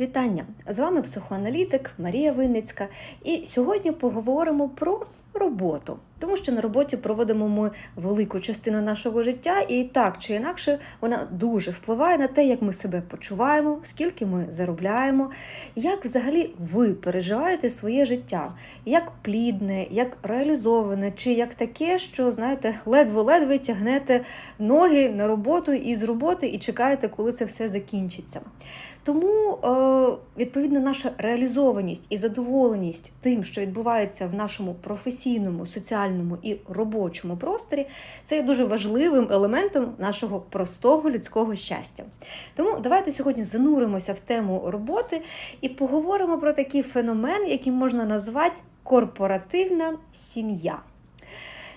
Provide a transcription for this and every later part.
Вітання! З вами психоаналітик Марія Винницька. І сьогодні поговоримо про роботу, тому що на роботі проводимо ми велику частину нашого життя, і так чи інакше вона дуже впливає на те, як ми себе почуваємо, скільки ми заробляємо, як взагалі ви переживаєте своє життя, як плідне, як реалізоване, чи як таке, що знаєте, ледве-ледве тягнете ноги на роботу і з роботи, і чекаєте, коли це все закінчиться. Тому, е, відповідно, наша реалізованість і задоволеність тим, що відбувається в нашому професійному, соціальному і робочому просторі, це є дуже важливим елементом нашого простого людського щастя. Тому давайте сьогодні зануримося в тему роботи і поговоримо про такий феномен, який можна назвати корпоративна сім'я.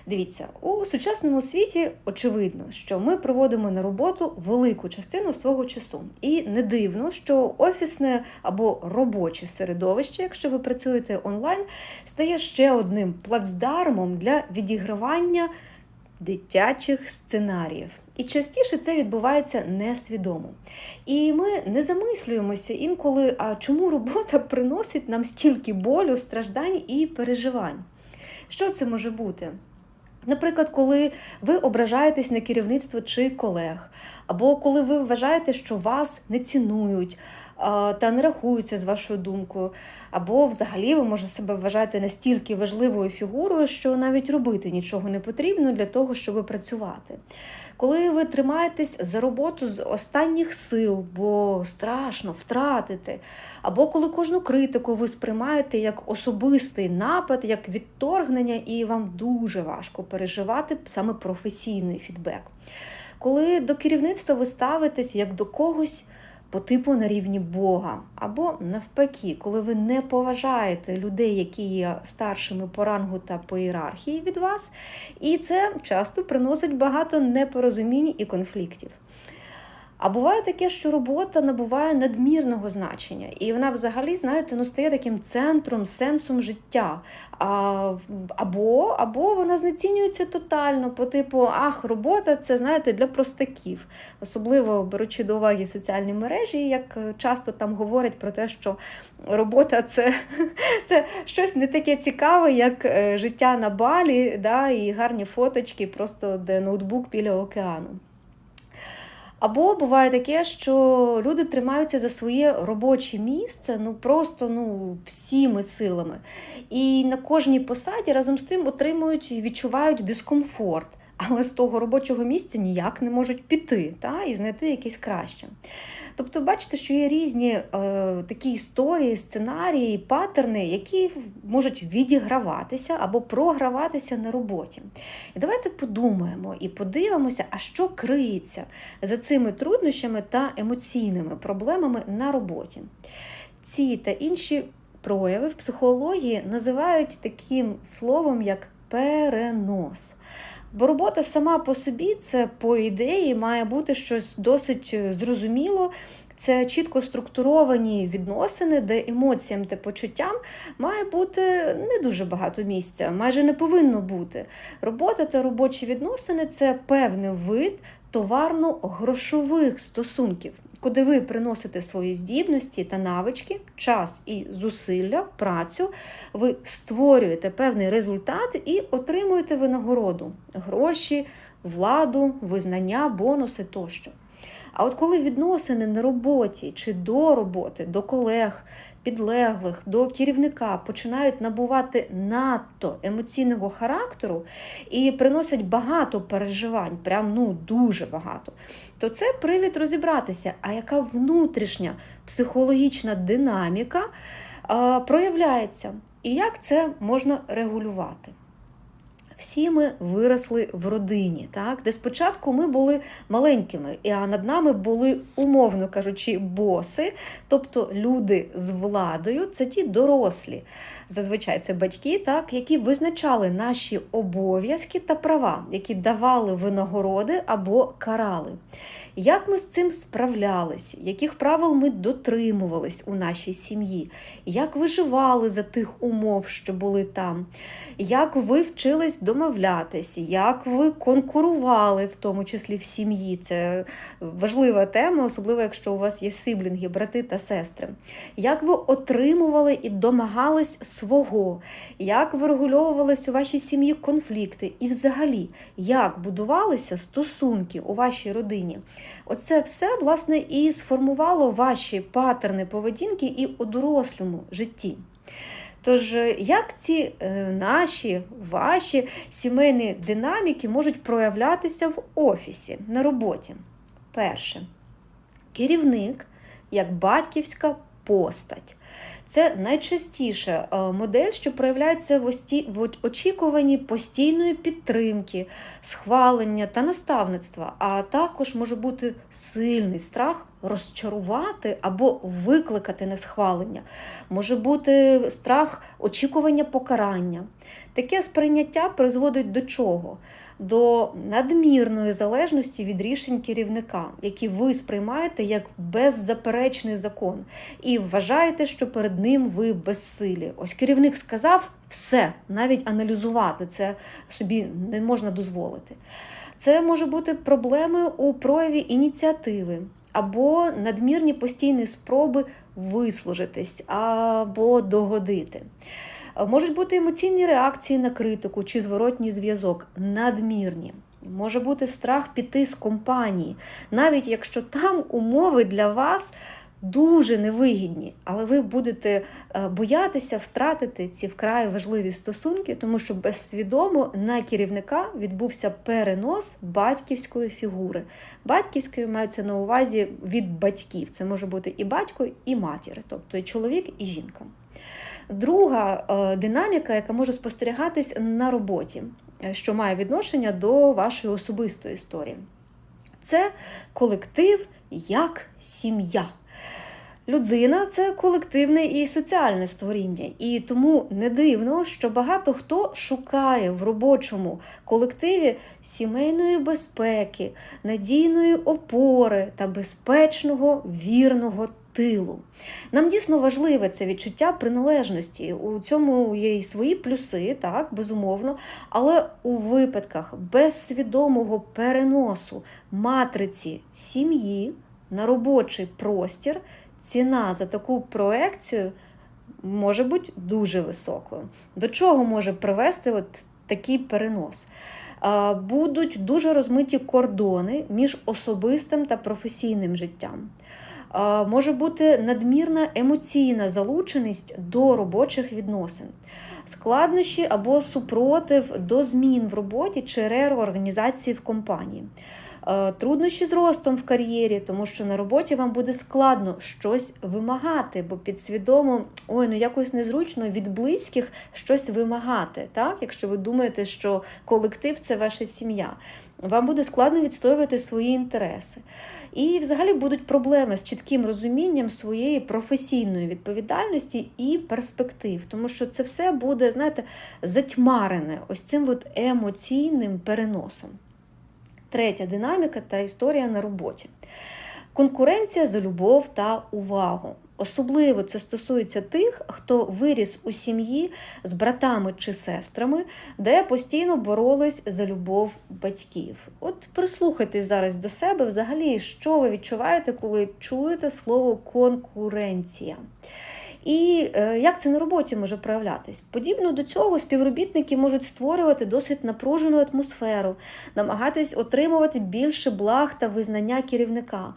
Дивіться, у сучасному світі очевидно, що ми проводимо на роботу велику частину свого часу. І не дивно, що офісне або робоче середовище, якщо ви працюєте онлайн, стає ще одним плацдармом для відігравання дитячих сценаріїв. І частіше це відбувається несвідомо. І ми не замислюємося інколи, а чому робота приносить нам стільки болю, страждань і переживань. Що це може бути? Наприклад, коли ви ображаєтесь на керівництво чи колег, або коли ви вважаєте, що вас не цінують та не рахуються з вашою думкою, або взагалі ви може себе вважаєте настільки важливою фігурою, що навіть робити нічого не потрібно для того, щоб працювати. Коли ви тримаєтесь за роботу з останніх сил, бо страшно втратити, або коли кожну критику ви сприймаєте як особистий напад, як відторгнення, і вам дуже важко переживати саме професійний фідбек. Коли до керівництва ви ставитесь як до когось по типу на рівні Бога, або навпаки, коли ви не поважаєте людей, які є старшими по рангу та по ієрархії від вас, і це часто приносить багато непорозумінь і конфліктів. А буває таке, що робота набуває надмірного значення, і вона взагалі, знаєте, ну, стає таким центром, сенсом життя. А, Або або вона знецінюється тотально, по типу, ах, робота це знаєте, для простаків. Особливо беручи до уваги соціальні мережі, як часто там говорять про те, що робота це це щось не таке цікаве, як е, життя на балі, да, і гарні фоточки, просто де ноутбук біля океану. Або буває таке, що люди тримаються за своє робоче місце, ну просто ну всіми силами. І на кожній посаді разом з тим отримують відчувають дискомфорт, але з того робочого місця ніяк не можуть піти та, і знайти якесь краще. Тобто, бачите, що є різні е, такі історії, сценарії, паттерни, які можуть відіграватися або програватися на роботі. І давайте подумаємо і подивимося, а що криється за цими труднощами та емоційними проблемами на роботі. Ці та інші прояви в психології називають таким словом, як перенос. Бо робота сама по собі, це по ідеї, має бути щось досить е, зрозуміло. Це чітко структуровані відносини, де емоціям та почуттям має бути не дуже багато місця, майже не повинно бути. Робота та робочі відносини це певний вид товарно-грошових стосунків, куди ви приносите свої здібності та навички, час і зусилля, працю, ви створюєте певний результат і отримуєте винагороду, гроші, владу, визнання, бонуси тощо. А от коли відносини на роботі чи до роботи, до колег, підлеглих, до керівника починають набувати надто емоційного характеру і приносять багато переживань, прям ну дуже багато, то це привід розібратися, а яка внутрішня психологічна динаміка а, проявляється, і як це можна регулювати. Всі ми виросли в родині, так? де спочатку ми були маленькими, а над нами були, умовно кажучи, боси, тобто люди з владою, це ті дорослі. Зазвичай це батьки, так, які визначали наші обов'язки та права, які давали винагороди або карали. Як ми з цим справлялись, яких правил ми дотримувались у нашій сім'ї, як виживали за тих умов, що були там, як ви вчились домовлятись, як ви конкурували, в тому числі в сім'ї. Це важлива тема, особливо якщо у вас є сиблінги, брати та сестри. Як ви отримували і домагались свого, як врегульовувались у вашій сім'ї конфлікти, і взагалі, як будувалися стосунки у вашій родині? Оце все, власне, і сформувало ваші патерни поведінки і у дорослому житті. Тож, як ці е, наші, ваші сімейні динаміки можуть проявлятися в офісі на роботі? Перше, керівник як батьківська постать. Це найчастіша е, модель, що проявляється в очікуванні постійної підтримки, схвалення та наставництва, а також може бути сильний страх розчарувати або викликати несхвалення, може бути страх очікування покарання. Таке сприйняття призводить до чого? До надмірної залежності від рішень керівника, які ви сприймаєте як беззаперечний закон, і вважаєте, що перед ним ви безсилі. Ось керівник сказав все, навіть аналізувати це собі не можна дозволити. Це може бути проблеми у прояві ініціативи або надмірні постійні спроби вислужитись або догодити. Можуть бути емоційні реакції на критику чи зворотній зв'язок, надмірні. Може бути страх піти з компанії, навіть якщо там умови для вас дуже невигідні, але ви будете е, боятися втратити ці вкрай важливі стосунки, тому що безсвідомо на керівника відбувся перенос батьківської фігури. Батьківською маються на увазі від батьків. Це може бути і батько, і матір, тобто і чоловік, і жінка. Друга е, динаміка, яка може спостерігатись на роботі, е, що має відношення до вашої особистої історії, це колектив як сім'я. Людина це колективне і соціальне створіння, і тому не дивно, що багато хто шукає в робочому колективі сімейної безпеки, надійної опори та безпечного вірного тилу. Нам дійсно важливе це відчуття приналежності. У цьому є і свої плюси, так, безумовно, але у випадках безсвідомого переносу матриці сім'ї на робочий простір ціна за таку проекцію може бути дуже високою. До чого може привести от такий перенос? Будуть дуже розмиті кордони між особистим та професійним життям. Може бути надмірна емоційна залученість до робочих відносин, складнощі або супротив до змін в роботі чи реорганізації в компанії. Е, труднощі з ростом в кар'єрі, тому що на роботі вам буде складно щось вимагати, бо підсвідомо ой, ну якось незручно від близьких щось вимагати. Так? Якщо ви думаєте, що колектив це ваша сім'я, вам буде складно відстоювати свої інтереси. І взагалі будуть проблеми з чітким розумінням своєї професійної відповідальності і перспектив, тому що це все буде, знаєте, затьмарене ось цим от емоційним переносом третя динаміка та історія на роботі. Конкуренція за любов та увагу. Особливо це стосується тих, хто виріс у сім'ї з братами чи сестрами, де постійно боролись за любов батьків. От прислухайтесь зараз до себе, взагалі, що ви відчуваєте, коли чуєте слово конкуренція. І е, як це на роботі може проявлятись? Подібно до цього співробітники можуть створювати досить напружену атмосферу, намагатись отримувати більше благ та визнання керівника.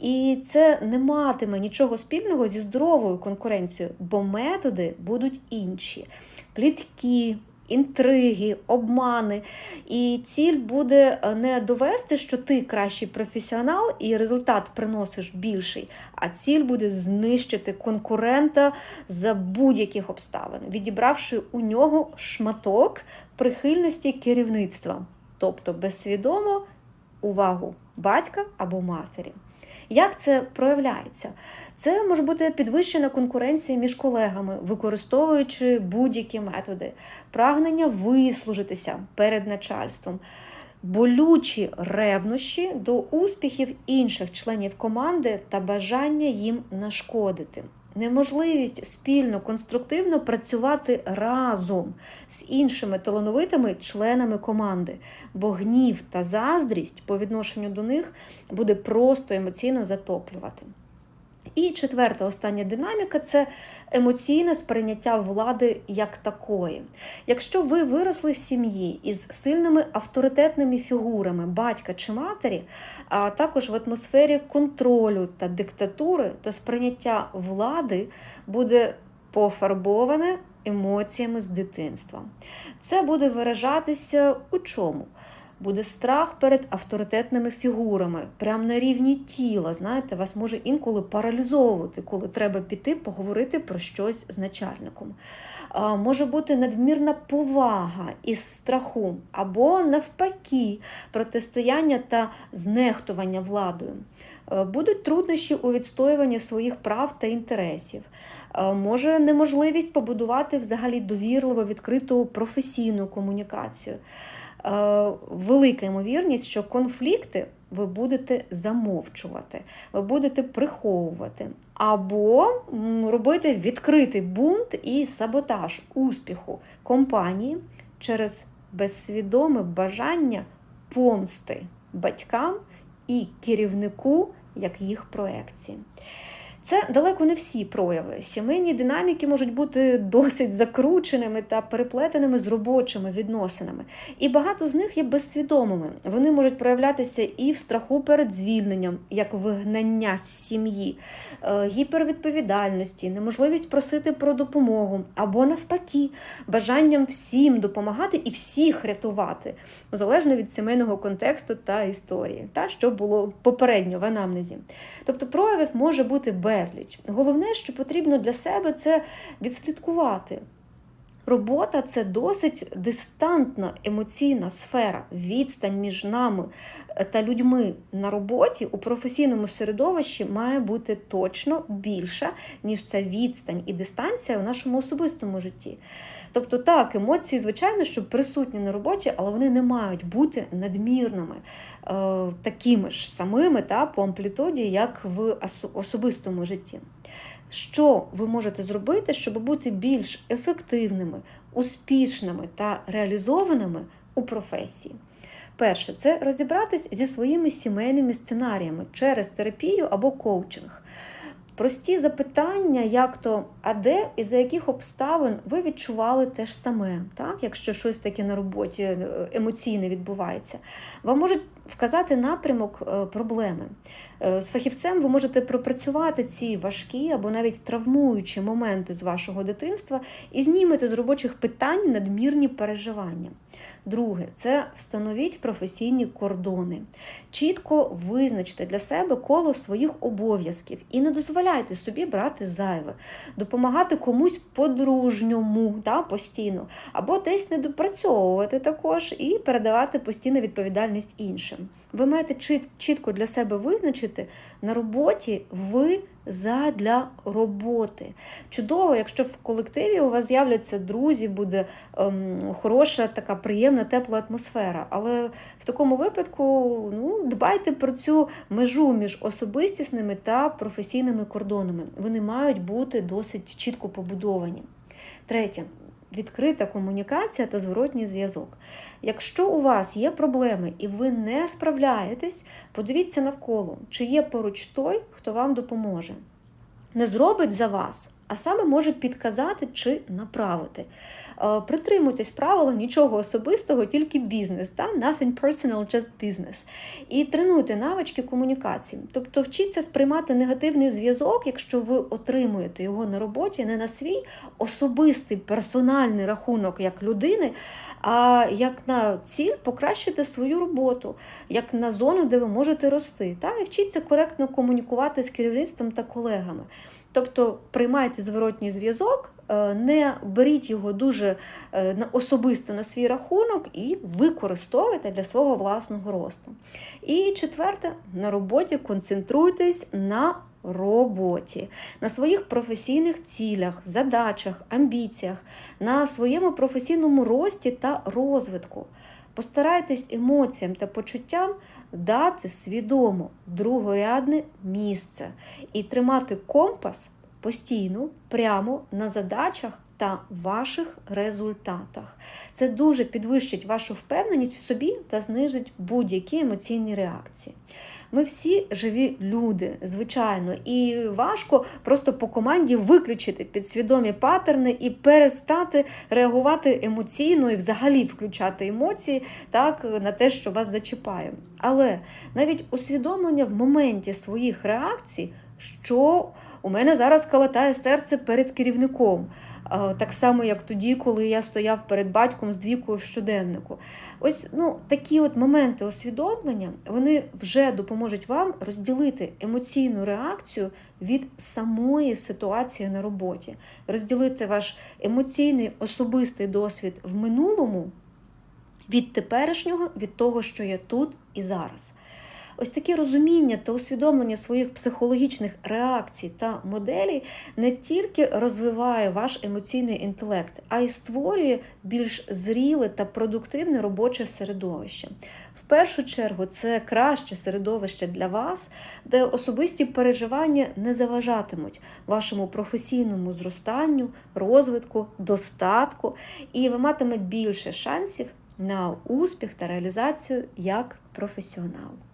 І це не матиме нічого спільного зі здоровою конкуренцією, бо методи будуть інші. Плітки, інтриги, обмани. І ціль буде е, не довести, що ти кращий професіонал і результат приносиш більший, а ціль буде знищити конкурента за будь-яких обставин, відібравши у нього шматок прихильності керівництва, тобто безсвідомо увагу батька або матері. Як це проявляється? Це може бути підвищена конкуренція між колегами, використовуючи будь-які методи, прагнення вислужитися перед начальством. болючі ревнощі до успіхів інших членів команди та бажання їм нашкодити. Неможливість спільно конструктивно працювати разом з іншими талановитими членами команди, бо гнів та заздрість по відношенню до них буде просто емоційно затоплювати. І четверта остання динаміка це емоційне сприйняття влади як такої. Якщо ви виросли в сім'ї із сильними авторитетними фігурами батька чи матері, а також в атмосфері контролю та диктатури, то сприйняття влади буде пофарбоване емоціями з дитинства. Це буде виражатися у чому? Буде страх перед авторитетними фігурами, прямо на рівні тіла. Знаєте, вас може інколи паралізовувати, коли треба піти поговорити про щось з начальником. Може бути надмірна повага із страху, або навпаки, протистояння та знехтування владою. Будуть труднощі у відстоюванні своїх прав та інтересів. Може неможливість побудувати взагалі довірливо відкриту професійну комунікацію. Е, велика ймовірність, що конфлікти ви будете замовчувати, ви будете приховувати, або робити відкритий бунт і саботаж успіху компанії через безсвідоме бажання помсти батькам і керівнику як їх проекції. Це далеко не всі прояви. Сімейні динаміки можуть бути досить закрученими та переплетеними з робочими відносинами. І багато з них є безсвідомими. Вони можуть проявлятися і в страху перед звільненням, як вигнання з сім'ї, е, гіпервідповідальності, неможливість просити про допомогу або навпаки, бажанням всім допомагати і всіх рятувати, залежно від сімейного контексту та історії, та що було попередньо в анамнезі. Тобто проявів може бути без безліч. Головне, що потрібно для себе, це відслідкувати. Робота це досить дистантна емоційна сфера. Відстань між нами та людьми на роботі у професійному середовищі має бути точно більша, ніж ця відстань і дистанція у нашому особистому житті. Тобто, так, емоції, звичайно, що присутні на роботі, але вони не мають бути надмірними, е, такими ж самими та по амплітуді, як в особистому житті. Що ви можете зробити, щоб бути більш ефективними, успішними та реалізованими у професії? Перше, це розібратись зі своїми сімейними сценаріями через терапію або коучинг. Прості запитання, як то, а де і за яких обставин ви відчували те ж саме, так? якщо щось таке на роботі е, емоційне відбувається, вам можуть вказати напрямок е, проблеми. Е, з фахівцем ви можете пропрацювати ці важкі або навіть травмуючі моменти з вашого дитинства і знімете з робочих питань надмірні переживання. Друге, це встановіть професійні кордони. Чітко визначте для себе коло своїх обов'язків і не дозволяйте собі брати зайве, допомагати комусь по-дружньому да, постійно, або десь не допрацьовувати також і передавати постійну відповідальність іншим. Ви маєте чітко для себе визначити на роботі ви задля роботи. Чудово, якщо в колективі у вас з'являться друзі, буде ем, хороша, така приємна, тепла атмосфера. Але в такому випадку ну, дбайте про цю межу між особистісними та професійними кордонами. Вони мають бути досить чітко побудовані. Третє відкрита комунікація та зворотній зв'язок. Якщо у вас є проблеми і ви не справляєтесь, подивіться навколо, чи є поруч той, хто вам допоможе. Не зробить за вас а саме може підказати чи направити. Е, притримуйтесь правила нічого особистого, тільки бізнес. Та? Nothing personal, just business. І тренуйте навички комунікації. Тобто вчіться сприймати негативний зв'язок, якщо ви отримуєте його на роботі, не на свій особистий персональний рахунок як людини, а як на ціль покращити свою роботу, як на зону, де ви можете рости. Та? І вчіться коректно комунікувати з керівництвом та колегами. Тобто приймайте зворотній зв'язок, е, не беріть його дуже е, особисто на свій рахунок і використовуйте для свого власного росту. І четверте, на роботі концентруйтесь на роботі, на своїх професійних цілях, задачах, амбіціях, на своєму професійному рості та розвитку. Постарайтесь емоціям та почуттям дати свідомо другорядне місце і тримати компас постійно прямо на задачах та ваших результатах. Це дуже підвищить вашу впевненість в собі та знизить будь-які емоційні реакції. Ми всі живі люди, звичайно, і важко просто по команді виключити підсвідомі паттерни і перестати реагувати емоційно і взагалі включати емоції так, на те, що вас зачіпає. Але навіть усвідомлення в моменті своїх реакцій, що у мене зараз калатає серце перед керівником. Так само, як тоді, коли я стояв перед батьком з двійкою в щоденнику. Ось ну, такі от моменти усвідомлення вони вже допоможуть вам розділити емоційну реакцію від самої ситуації на роботі, розділити ваш емоційний особистий досвід в минулому від теперішнього, від того, що є тут і зараз. Ось таке розуміння та усвідомлення своїх психологічних реакцій та моделей не тільки розвиває ваш емоційний інтелект, а й створює більш зріле та продуктивне робоче середовище. В першу чергу це краще середовище для вас, де особисті переживання не заважатимуть вашому професійному зростанню, розвитку, достатку, і ви матиме більше шансів на успіх та реалізацію як професіонал.